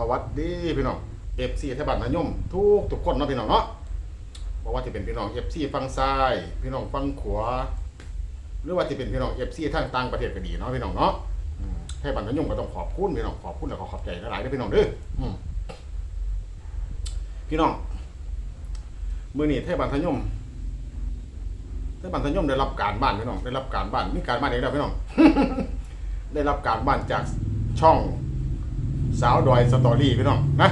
สวัสดีพี่น้องเอฟซีไทยบ้านนายมทุกทุกคนเนาะพี่น้องเนาะบอกว่าจะเป็นพี่น้องเอฟซีฝั่งซ้าย พี่น้องฝั่งขวาหรือว่าจะเป็นพี่น้องเอฟซีทางต่างประเทศก็ดีเนาะพี่น้องเนาะอืมไทยบ้านนายมก็ต้องขอบคุณพี่น้องขอบคุณและขอขอบใจหลายๆด้วยพี่น้องเด้อพี่น้องมื้อนี้ไทยบ้านนายมไทยบ้านนายมได้รับการบ้านพี่น้องได้รับการบ้านมีการบ้านเองแล้วพี่น้องได้รับการบ้านจากช่อง สาวดอยสตอรี่พี่น้องนะ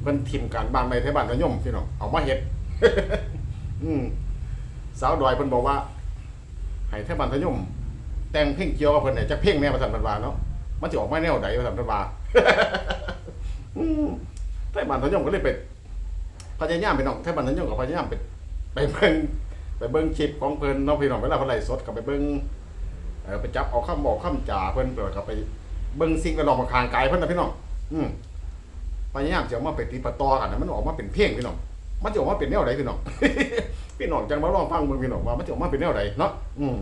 เพิ่นทิมการบ้านไปไทบ้านระยมพี่น้องเอามาเฮ็ดอืมสาวดอยเพิ่นบอกว่าให้ไทบ้านระยมแต่งเพลงเกี่ยวกับเพิ่นเนี่ยจักเพลงแม่ประสันพันวาเนาะมันจะออกมาแนวใดประสันพันวาอืมไทบ้านระยมก็เลยไปพยายามพี่น้องไทบ้านระยมก็พยายามไปไปเบิ่งไปเบิ่งคลิปของเพิ่นเนาะพี่น้องเวลาเพิ่นไลฟ์สดก็ไปเบิ่งไปจับเอาคำบอกคำจ่าเพิ่นเปิดก็ไป เบิ่งสิ่งแวดล้อมข้างกายเพิ่นนะพี่น้องอืมพยายามจะเอามาไปฏิปต่อกันนะมันออกมาเป็นเพลงพี่น้องมันจะออกมาเป็นแนวใดพี่น้อง พี่น้องจังมาลองฟังเบิ่งพี่น้องว่ามันจะออกมาเป็นแนวใดเนาะอืม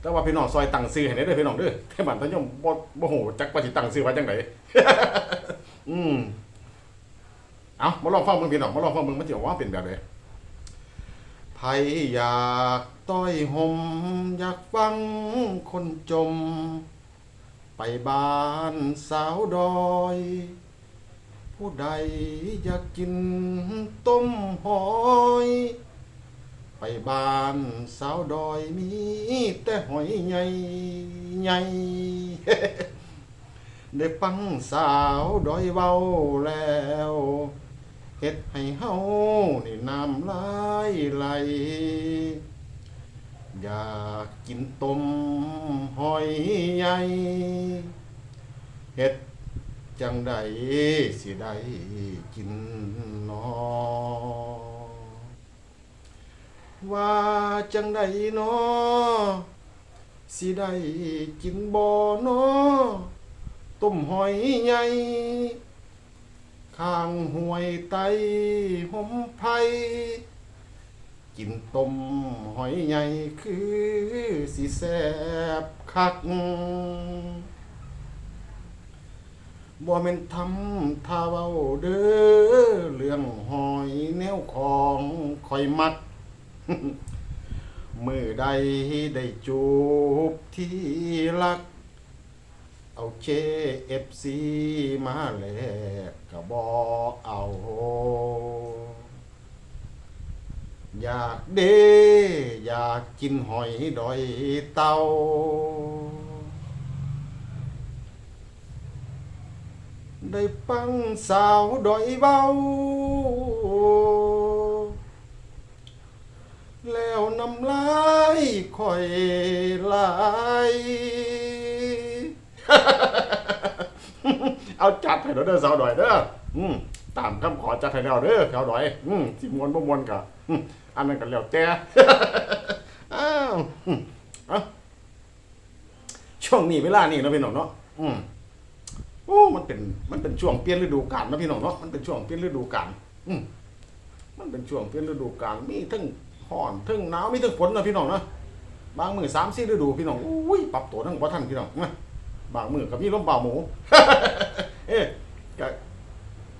แต่ว่าพี่น้องซอยตังซื้อให้ได้เด้อพี่น้องเด้อแต่บ้านทะยมบ่บ่ฮู้จักว่าสิตังซื้อว่าจังไดอืมเอามาลองฟังเบิ่งพี่น้องมาลองฟังเบิ่งมันจะออกมาเป็นแบบใดไผอยาก ต้อยห่มอยากฟังคนจม ไปบ้านสาวดอย ผู้ใดอยากกินต้มหอย ไปบ้านสาวดอยมีแต่หอยใหญ่ใหญ่ได้ฟังสาวดอยเว้าแล้วเฮ็ดให้เฮานี่น้ำลายไหล อยากกินต้มหอยใหญ่เฮ็ดจังใดสิได้กินนอว่าจังใดนอสิได้กินบ่นอต้มหอยใหญ่ข้างห้วยไตหมไผ กินต้มหอยใหญ่คือสิแซบคักบ่แม่นทำท่าเว้าเด้อเรื่องหอยแนวของคอยมัก มือใดได้จูบที่รัก เอาเคเอฟซีมาแลกก็บ่เอา อยากเดอยากกินหอยดอยเต่าได้ฟังสาวดอยเบา แล้วน้ำลายคอยไหลเอาจัดให้เราเด้อสาวดอยเด้ออืมตามคำขอจัดให้แล้วเด้อสาวดอย อืมสิมวนบ่มวนกะ อันนั้นก็แล้วแต่อ้าวเอ้าช่วงนี้เวลานี้เนาะพี่น้องเนาะอืมโอ้มันเป็นมันเป็นช่วงเปลี่ยนฤดูกาลเนาะพี่น้องเนาะมันเป็นช่วงเปลี่ยนฤดูกาลอืมมันเป็นช่วงเปลี่ยนฤดูกาลมีทั้งร้อนทั้งหนาวมีทั้งฝนเนาะพี่น้องเนาะบางมือสามสี่ฤดูพี่น้องอุ้ยปรับตัวทั้งบ่ทันพี่น้องนะบางมือก็มีลมเบาหมู เอ๊ะก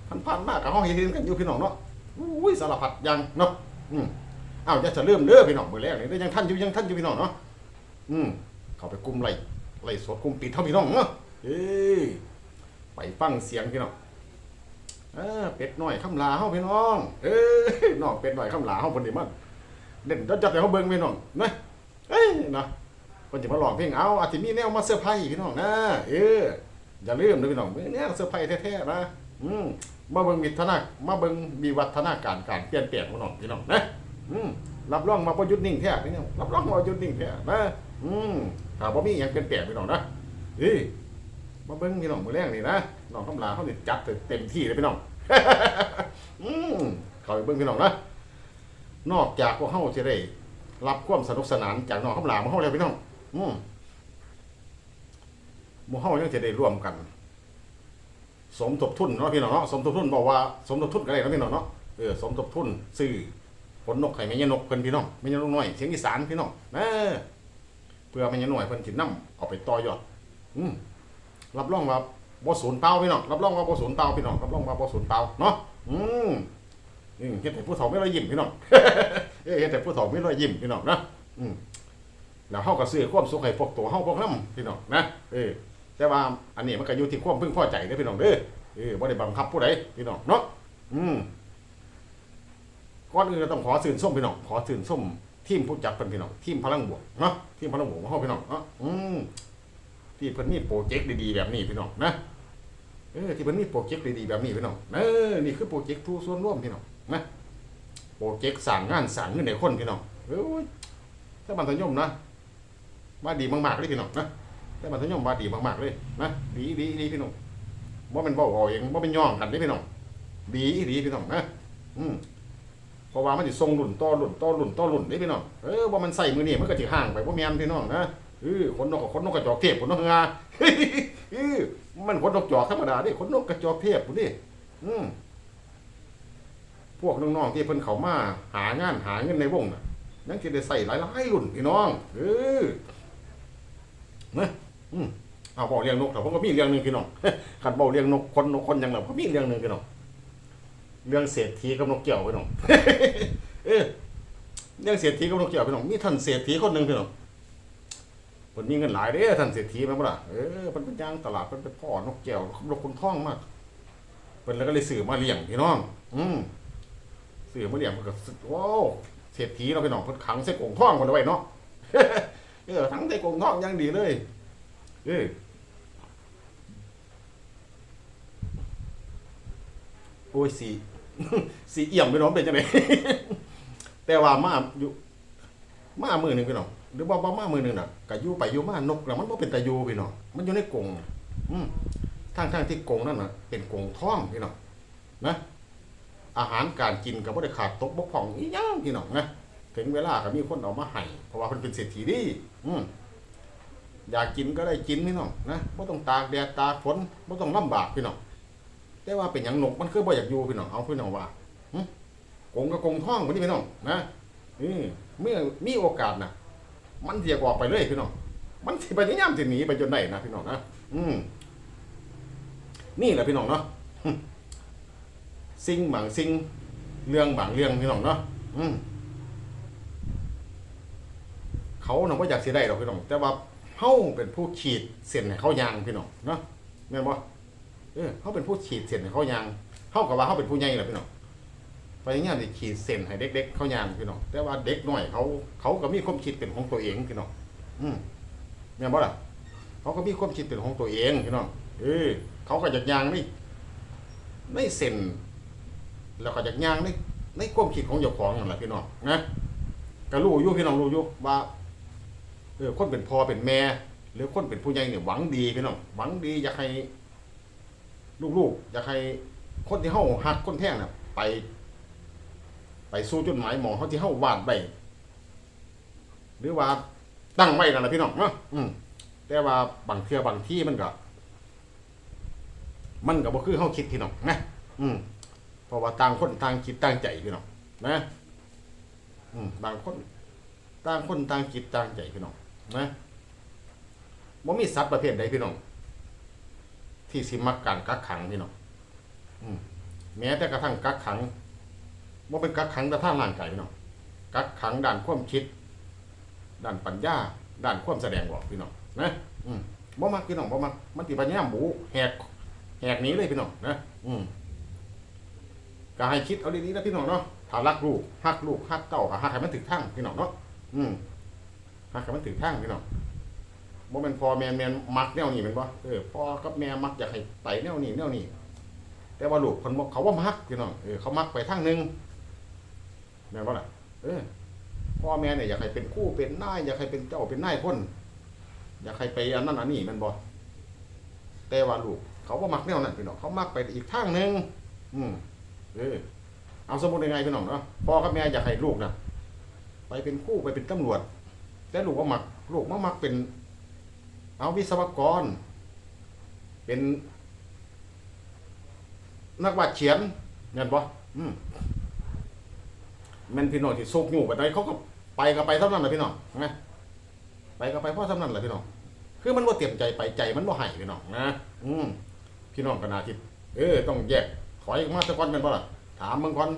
พันพันมากกับห้องเห็นกันอยู่พี่น้องเนาะอุ้ยสารพัดอยังเนาะอืม อ้าวจะจะเริ่มเด้อพี่น้องเมื่อแรกนี่ได้ยังท่านอยู่ยังท่านอยู่พี่น้องเนาะอืมเข้าไปกลุ่มไหล่ไล่สวดกลุ่มปิดเท่าพี่น้องเนาะเอ้ยไปฟังเสียงพี่น้องเออเป็ดหน่อยคำลาเฮาพี่น้อง เอ้ยน้องเป็ดหน่อยคำลาเฮาเพิ่นนี่มันเด่นจัดให้เฮาเบิ่งพี่น้องนะเอ้ยนะเพิ่นสิมาร้องเพลงเอาอาจสิมีแนวมาเซอร์ไพรส์พี่น้องนะเอออย่าลืมนะพี่น้องเนี่ยเซอร์ไพรส์แท้ๆนะอืมมาเบิ่งวิทนามาเบิ่งมีวัฒนาการการเปลี่ยนแปลงของน้องพี่น้องนะ อืมรับรองมาบ่หยุดนิ่งแท้พี่น้องรับรองมาบ่หยุดนิ่งแท้นะอืมถ้าบ่มีหยังเปลี่ยนแปลงพี่น้องนะเอ้ยมาเบิ่งพี่น้องมือแรงนี่นะน้องคำลาเขานี่จัดเต็มที่เลยพี่น้องอืมเขาไปเบิ่งพี่น้องนะนอกจากพวกเฮาสิได้รับความสนุกสนานจากน้องคำลามาเฮาแล้วพี่น้อง อืมหมู่เฮายังจะได้ร่วมกัน สมทบทุนเนาะพี่น้องเนาะสมทบทุนบอกว่าสมทบทุนกันได้เนะพี่น้องเนาะเออสมทบทุนซื้อ ผลนกไข่แม่ยนกเพิ่นพี่น้องแม่ยนกน้อยเสียงอีสานพี่น้องเออเพื่อแม่ยานน้อยเพิ่นสินำเอาไปต่อยอดอืมรับรองว่าบ่ศูนเปล่าพี่น้องรับรองว่าบ่ศูนเปล่าพี่น้องรับรองว่าบ่ศูนเปล่าเนาะอืมอืมเฮ็ดให้ผู้เฒ่าไม่รอยยิ้มพี่น้องเอ้ยเฮ็ดให้ผู้เฒ่าไม่รอยยิ้มพี่น้องนะอืมแล้วเฮาก็ซื้อความสุขให้พวกตัวเฮาพวกนำพี่น้องนะเออแต่ว่าอันนี้มันก็อยู่ที่ความพึงพอใจเด้อพี่น้องเด้อเออบ่ได้บังคับผู้ใดพี่น้องเนาะอืม ก่อนอื่นก็ต้องขอชื่นชมพี่น้องขอชื่นชมทีมผู้จัดเพิ่นพี่น้องทีมพลังบวกเนาะทีมพลังบวกของเฮาพี่น้องเนาะอืมที่เพิ่นมีโปรเจกต์ดีๆแบบนี้พี่น้องนะเออที่เพิ่นมีโปรเจกต์ดีๆแบบนี้พี่น้องเออนี่คือโปรเจกต์ผู้ส่วนร่วมพี่น้องนะโปรเจกต์สร้างงานสร้างเงินให้คนพี่น้องเอ้ยแต่มันทยมนะว่าดีมากๆเลยพี่น้องนะแต่มันทยมว่าดีมากๆเลยนะดีดีดีพี่น้องว่ามันเว้าเอาเองว่าเป็นย่องกันเด้พี่น้องดีดีพี่น้องนะอืม เพราะว่ามันสิส่งรุ่นต่อรุ่นต่อรุ่นต่อรุ่นเด้พี่น้องเออว่ามันใส่มือนี่มันก็สิห่างไปบ่แม่นพี่น้องนะเออคนนกกับคนนกกระจอกเทพคนนกงาเออมันคนนกจอกธรรมดาดิคนนกกระจอกเทพพุ่นดิอืมพวกน้องๆที่เพิ่นเขามาหางานหาเงินในวงน่ะนั่นคือได้ใส่หลายๆรุ่นพี่น้องเออนะอืมเอาบอกเลี้ยงนกแต่ผมก็มีเรื่องหนึ่งพี่น้องขันบอกเลี้ยงนกคนนกคนยังเราก็มีเรื่องหนึ่งพี่น้อง เรื่องเศรษฐีกับนกเกี่ยวพี่น้อง เออเรื่องเศรษฐีกับนกเกี่ยวพี่น้องมีท่านเศรษฐีคนหนึ่งพี่น้องเพิ่นมีเงินหลายเด้อท่านเศรษฐีแม่นบ่ล่ะเออเพิ่นเป็นย่างตลาดเพิ่นเป็นพ่อนกแก้วนกคุณท่องมากเพิ่นแล้วก็เลยซื้อมาเลี้ยงพี่น้อง อืมซื้อมาเลี้ยงเพิ่นก็สึกว้าวเศรษฐีเราะพี่น้องเพิ่นขังใส่กรงท่องเพิ่นเอาไว้เนาะเออทั้งใส่กรงท่องอย่างดีเลย เออโอ้ยสี สีเอี่ยมพี่น้องเป็นจังไดแต่ว่ามาอยู่มามือหนึ่งพี่น้องหรือว่าบ่มามือหนึ่งน่ะก็อยู่ไปอยู่มานกน่ะมันบ่เป็นตะยูพี่น้องมันอยู่ในกรงอืมทางทางที่กรงนั่นน่ะ เป็นกรงท้องพี่น้องนะ อาหารการกินก็บ่ได้ขาดตกบกพร่องอีหยังพี่น้องนะถึงเวลาก็มีคนเอามาให้เพราะว่าเพิ่นเป็นเศรษฐีดีอืมอยากกินก็ได้กินพี่น้องนะบ่ต้องตากแดดตากฝนบ่ต้องลำบากพี่น้อง แต่ว่าเป็นหยังนกมันคือบ่อยากอยู่พี่น้องเอาพี่น้องว่าหึกรงก็กงท้องพุ่นนี่พี่น้องนะอืมเมื่อมีโอกาสนะมันเสียกออกไปเลยพี่น้องมันสิพยายามจะหนีไปจนได้นะพี่น้องนะอืมนี่แหละพี่น้องเนาะสิ่งบางสิ่งเรื่องบางเรื่องพี่น้องเนาะอืมเขาเนาะว่าอยากเสียได้หรอกพี่น้องแต่ว่าเฮาเป็นผู้ขีดเส้นให้เขายางพี่น้องเนาะแม่นบ่ เออเฮาเป็นผู้ขีดเส้นให้เขายางเฮากับว่าเฮาเป็นผู้ใหญ่แหละพี่น้องพยายามจะขีดเส้นให้เด็ก ๆ เขายางพี่น้องแต่ว่าเด็กหน้อยเขา เขาก็มีความคิดเป็นของตัวเองพี่น้องอืมแม่นบ่ล่ะเขาก็มีความคิดเป็นของตัวเองพี่น้องเออเขาก็อยากยางในในเส้นแล้วก็อยากยางในในความคิดของเจ้าของนั่นแหละพี่น้องนะก็รู้อยู่พี่น้องรู้อยู่ว่าเออคนเป็นพ่อเป็นแม่หรือคนเป็นผู้ใหญ่เนี่ยหวังดีพี่น้องหวังดีอยากให้ ลูกๆ อยากให้คนที่เฮาหักคนแท้งน่ะ ไป ไปสู่จุดหมายหมองเขาที่เฮาวาดไว้หรือว่าตั้งไว้นั่นแหละพี่น้องเนาะอืมแต่ว่าบางเทื่อบางที่มันก็มันก็บ่คือเฮาคิดพี่น้องนะอืมเพราะว่าต่างคนต่างคิดต่างใจพี่น้องนะอืมบางคนต่างคนต่างคิดต่างใจพี่น้องนะบ่มีสัตว์ประเภทใดพี่น้อง ที่สิมักการกักขังพี่น้องอืมแม้แต่กระทั่งกักขังว่าเป็นกักขังแต่ทางร่างกายพี่น้องกักขังด้านความคิดด้านปัญญาด้านความแสดงออกพี่น้องนะอืมบ่มักพี่น้องบ่มักมันติปัญญาหมูแหกแหกหนี้เลยพี่น้องนะอืมก็ให้คิดเอาดีๆนะพี่น้องเนาะถ้ารักลูกฮักลูกฮักเต้าก็ฮักให้มันถึงทางพี่น้องเนาะอืมฮักให้มันถึงทางพี่น้อง บ่แม่นพ่อแม่แม่นมักแนวนี้แม่นบ่เออพ่อกับแม่มักอยากให้ไปแนวนี้แนวนี้ แต่ว่าลูกคนบ่เขาว่ามักพี่น้องเออเขามักไปทางหนึงแม่นบ่ล่ะเออพ่อแม่เนี่ยอยากให้เป็นคู่เป็นนายอยากให้เป็นเจ้าเป็นนายคนอยากให้ไปอันนั้นอันนี้แมันบ่แต่ว่าลูกเขาบ่ามักแนวนั้นพี่น้องเขามักไปอีกทางหนึงอืมเออเอาสมมติยังไงพี่น้องเนาะพ่อกับแม่อยากให้ลูกนะไปเป็นคู่ไปเป็นตำรวจ แต่ลูกว่ามักลูกมามักเป็น เอาวิศวกร เป็นนักวาดเขียนเงินบ่อืมมันพี่น้องที่สุกอยู่แบบใดเขาก็ไปก็ไปเท่านั้นแหละพี่น้องนะไปก็ไปเพราะเท่านั้นแหละพี่น้องคือมันว่าเตรียมใจไปใจมันว่าให้พี่น้องนะอืมพี่น้องกันนาทิตเออต้องแยกถอยมาสักก่อนแม่นบ่ล่ะถามมึงก่อน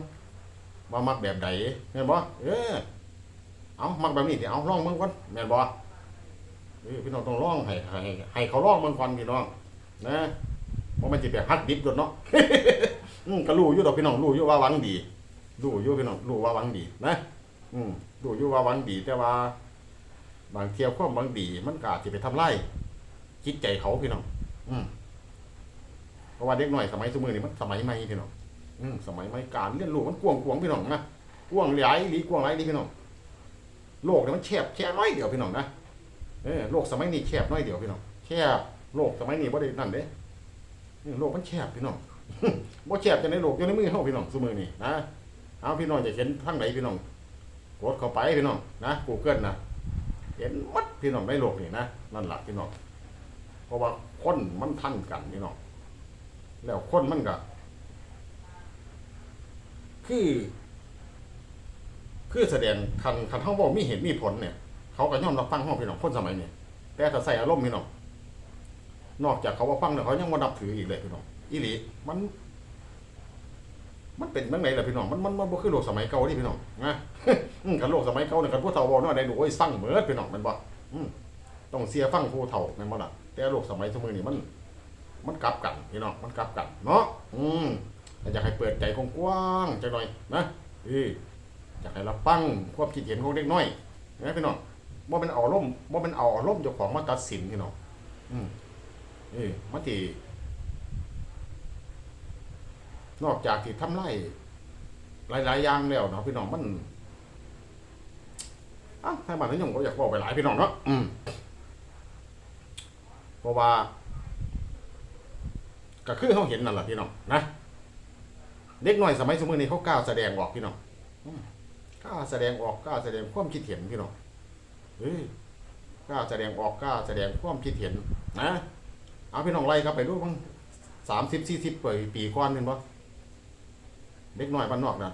ว่ามักแบบใดแม่นบ่เออเอามักแบบนี้สิเอาลองมึงก่อนแม่นบ่ เออพี่น้องต้องลองให้ให้ให้เขาลองมึงก่อนพี่น้อง นะบ่แม่นสิไปฮัดดิบโดดเนาะ อืมก็รู้อยู่ดอกพี่น้องรู้อยู่ว่าหวังดีรู้อยู่พี่น้องรู้ว่าหวังดีนะ อืมรู้อยู่ว่าหวังดี แต่ว่า บางเที่ยวความหวังดี มันก็อาจสิไปทำลายจิตใจเขาพี่น้อง อืมเพราะว่าเด็กหน้อยสมัยสมือนี่มันสมัยใหม่พี่น้องอืมสมัยใหม่การเรียนรู้มันกวางกวางพี่น้องนะกวางหลายหลีกวางหลายหลีพี่น้องโลกเนี่ยมันแคบแค่น้อยเดียวพี่น้องนะ เออโลกสมัยนี้แคบน้อยเดียวพี่น้องแคบโลกสมัยนี้บ่ได้นั่นเด้โลกมันแคบพี่น้องบ่แคบจะในโลกอยู่ในมือเฮาพี่น้องสมือนี่นะเอาพี่น้องจะเห็นทางไหนพี่น้องกดเข้าไปพี่น้องนะ Google นะเห็นมัดพี่น้องในโลกนี่นะนั่นหล่ะพี่น้องเพราะว่าคนมันทันกันพี่น้องแล้วคนมันก็คือ คือแสดงคันคันเฮาบ่มีเหตุมีผลเนี่ย เขาก็ยอมรับฟังเฮาพี่น้องคนสมัยนี้แต่ถ้าใส่อารมณ์พี่น้องนอกจากเขาว่าฟังแล้วเขายังบ่นับถืออีกเลยพี่น้องอีหลีมัน มันเป็นจังไดล่ะพี่น้องมันมันมันบ่คือโลกสมัยเก่านี่พี่น้องนะอืมคันโลกสมัยเก่าเนี่ยคันผู้เฒ่าบอกเนาะได้ดูโอ้สั่งเหมือดพี่น้องมันบ่อืมต้องเสียฟังผู้เฒ่าแม่นบ่ล่ะแต่โลกสมัยสมัยนี้มัน มันกลับกันพี่น้องมันกลับกันเนาะอืมอยากให้เปิดใจกว้างๆจังหน่อยนะเอออยากให้รับฟังความคิดเห็นของเด็กน้อยนะพี่น้อง บ่เป็นเอาอารมณ์บ่เป็นเอาอารมเจ้าของมาตัดสินพี่น้องอืมเออมันสินอกจากที่ทำไรหลายๆอย่างแล้วเนาะพี่น้องมันอะถ้าบ้านนั้นยังก็อยากบอกไปหลายพี่น้องเนาะอืมเพราะว่า ก็คือเขาเห็นนั่นแหละพี่น้องนะเด็กน้อยสมัยสมัยนี้เขากล้าแสดงออกพี่น้องกล้าแสดงออกกล้าแสดงความคิดเห็นพี่น้อง เฮ้ยกล้าแสดงออกกล้าแสดงความคิดเห็นนะเอาพี่น้องไล่ครับไปดูบ้างสามสิบสี่สิบปีปีก่อนเป็นบ่เด็กน้อยบ้านนอกนะ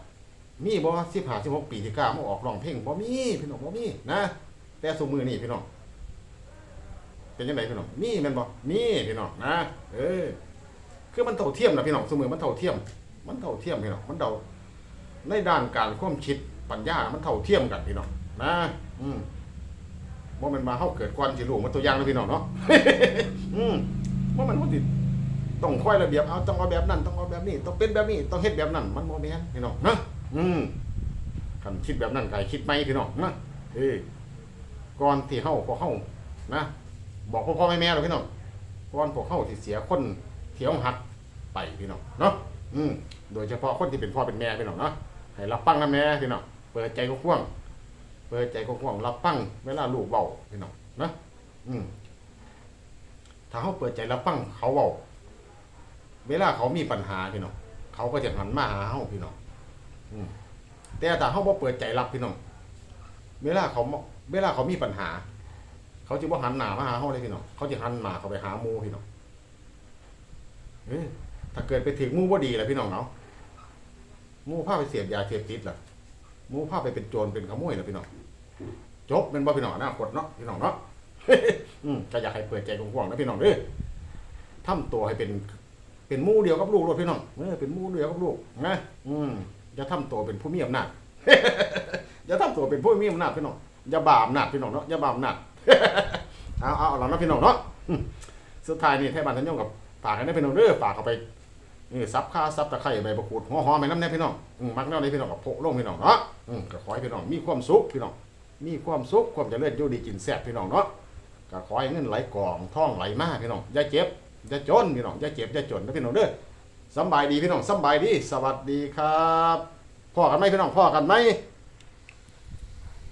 มีบ่สิบห้าสิบหกปีที่กล้ามาออกร้องเพลงบ่มีพี่น้องบ่มีนะแต่สมือนี่พี่น้องเป็นยังไงพี่น้องมีแม่นบ่มีพี่น้องนะเออคือมันเท่าเทียมนะพี่น้องสมือมันเท่าเทียม มันเท่าเทียมพี่น้องมันเดาในด้านการความคิดปัญญา มันเท่าเทียมกันพี่น้องนะ อืม ว่ามันมาเข้าเกิดก่อนสิลูกมันตัวอย่างนะพี่น้องเนาะ อืมว่ามันมันติต้องค่อยระเบียบเอาต้องเอาแบบนั้นต้องเอาแบบนี้ ต้องเป็นแบบนี้ต้องเฮ็ดแบบนั้น มันโมเมนพี่น้องนะอืมคันคิดแบบนั้นก็ให้คิดไหมพี่น้องนะเออก่อนที่เฮาพอเฮานะบอกพ่อพ่อแม่แม่เราพี่น้องก่อนพวกเฮาที่เสียคนเที่ยวหัดไปพี่น้องเนาะอืมโดยเฉพาะคนที่เป็นพ่อเป็นแม่พี่น้องเนาะให้รับฟังนะแม่พี่น้องเปิดใจกว้างๆ เปิดใจกว้างๆรับฟังเวลาลูกเบาพี่น้องนะอืมถ้าเขาเปิดใจรับฟังเขาเบาเวลาเขามีปัญหาพี่น้องเขาก็จะหันมาหาเขาพี่น้องอืมแต่ถ้าเขาบ่เปิดใจรับพี่น้องเวลาเขาเวลาเขามีปัญหา เขาจะบ่หันหน้ามาหาเขาเลยพี่น้องเขาจะหันหน้าเขาไปหามูพี่น้องเอ้ยถ้าเกิดไปถึงมู่ว่าดีแหละพี่น้องเนาะมู่พาไปเสียบยาเสพติดล่ะ หมู่พไปเป็นโจรเป็นขโมยล่ะพี่น้องจบเป็นบ่พี่น้องนาคตเนาะพี่น้องเนาะอืมก็อยากให้เปิดใจกว้างๆนะพี่น้องเด้อทำตัวให้เป็น เป็นมู่เดียวกับลูกเลยพี่น้องเออเป็นมู่เดียวกับลูกนะอืมอย่าทำตัวเป็นผู้มีอำนาจอย่าทำตัวเป็นผู้มีอำนาจพี่น้องอย่าบาปอำนาจพี่น้องเนาะอย่าบาปอำนาจเอาเอาเอาแล้วนะพี่น้องเนาะสุดท้ายนี่ไทยบ้านทันยงกับฝากให้ได้พี่น้องเด้อฝากเข้าไป นี่ซับค่าซับตะไคร้ใบมะกรูดหัวหอมไปน้ำแน่พี่น้องอืมมักแน่เลยพี่น้องกับโพะลงพี่น้องเนาะอืมก็ขอให้พี่น้องมีความสุขพี่น้องมีความสุขความเจริญอยู่ดีกินแซ่บพี่น้องเนาะก็ขอให้เงินไหลกองท่องไหลมากพี่น้องอย่าเจ็บอย่าจนพี่น้องอย่าเจ็บอย่าจนนะพี่น้องเด้อสบายดีพี่น้องสบายดีสวัสดีครับพ่อกันไหมพี่น้องพ่อกันไหม